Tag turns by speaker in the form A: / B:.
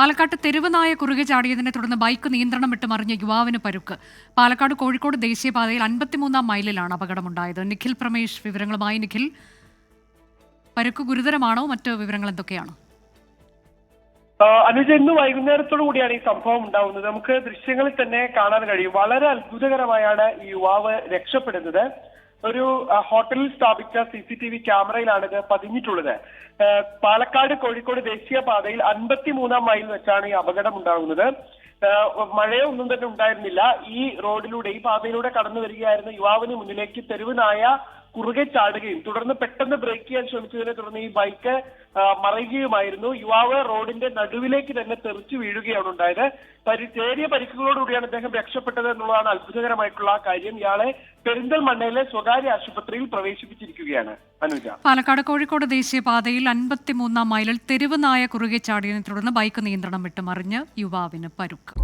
A: പാലക്കാട്ട് തെരുവനായ കുറുകെ ചാടിയതിനെ തുടർന്ന് ബൈക്ക് നിയന്ത്രണം വിട്ട് മറിഞ്ഞ യുവാവിന് പരുക്ക്. പാലക്കാട് കോഴിക്കോട് ദേശീയപാതയിൽ അൻപത്തിമൂന്നാം മൈലിലാണ് അപകടമുണ്ടായത്. നിഖിൽ പ്രമേഷ് വിവരങ്ങളുമായി നിഖിൽ. പരുക്ക് ഗുരുതരമാണോ? മറ്റ് വിവരങ്ങൾ എന്തൊക്കെയാണ്?
B: അനുജ ഇന്ന് വൈകുന്നേരത്തോടു കൂടിയാണ് ഈ സംഭവം ഉണ്ടാവുന്നത്. നമുക്ക് ദൃശ്യങ്ങളിൽ തന്നെ കാണാൻ കഴിയും. വളരെ അത്ഭുതകരമായാണ് ഈ യുവാവ് രക്ഷപ്പെടുന്നത്. ഒരു ഹോട്ടലിൽ സ്ഥാപിച്ച സി സി ടി വി ക്യാമറയിലാണ് ഇത് പതിഞ്ഞിട്ടുള്ളത് പാലക്കാട് കോഴിക്കോട് ദേശീയ ദേശീയപാതയിൽ അൻപത്തിമൂന്നാം മൈൽ വെച്ചാണ് ഈ അപകടം ഉണ്ടാകുന്നത്. മഴയോ ഒന്നും തന്നെ ഉണ്ടായിരുന്നില്ല. ഈ റോഡിലൂടെ ഈ പാതയിലൂടെ കടന്നു വരികയായിരുന്ന യുവാവിന് മുന്നിലേക്ക് തെരുവ് നായ കുറുകെ ചാടുകയും തുടർന്ന് പെട്ടെന്ന് ബ്രേക്ക് ചെയ്യാൻ ശ്രമിച്ചതിനെ തുടർന്ന് ഈ ബൈക്ക് മറയുകയുമായിരുന്നു. യുവാവ് റോഡിന്റെ നടുവിലേക്ക് തന്നെ തെറിച്ചു വീഴുകയാണ് ഉണ്ടായത്. ചേരിയ പരിക്കുകളോടുകൂടിയാണ് അദ്ദേഹം രക്ഷപ്പെട്ടത് എന്നുള്ളതാണ് അത്ഭുതകരമായിട്ടുള്ള കാര്യം. ഇയാളെ പെരിന്തൽമണ്ണയിലെ സ്വകാര്യ ആശുപത്രിയിൽ പ്രവേശിപ്പിച്ചിരിക്കുകയാണ് അനുജ.
A: പാലക്കാട് കോഴിക്കോട് ദേശീയപാതയിൽ അൻപത്തിമൂന്നാം മൈലിൽ തെരുവ് നായ കുറുകെ ചാടിയതിനെ തുടർന്ന് ബൈക്ക് നിയന്ത്രണം വിട്ടുമറിഞ്ഞ് യുവാവിന് പരുക്ക്.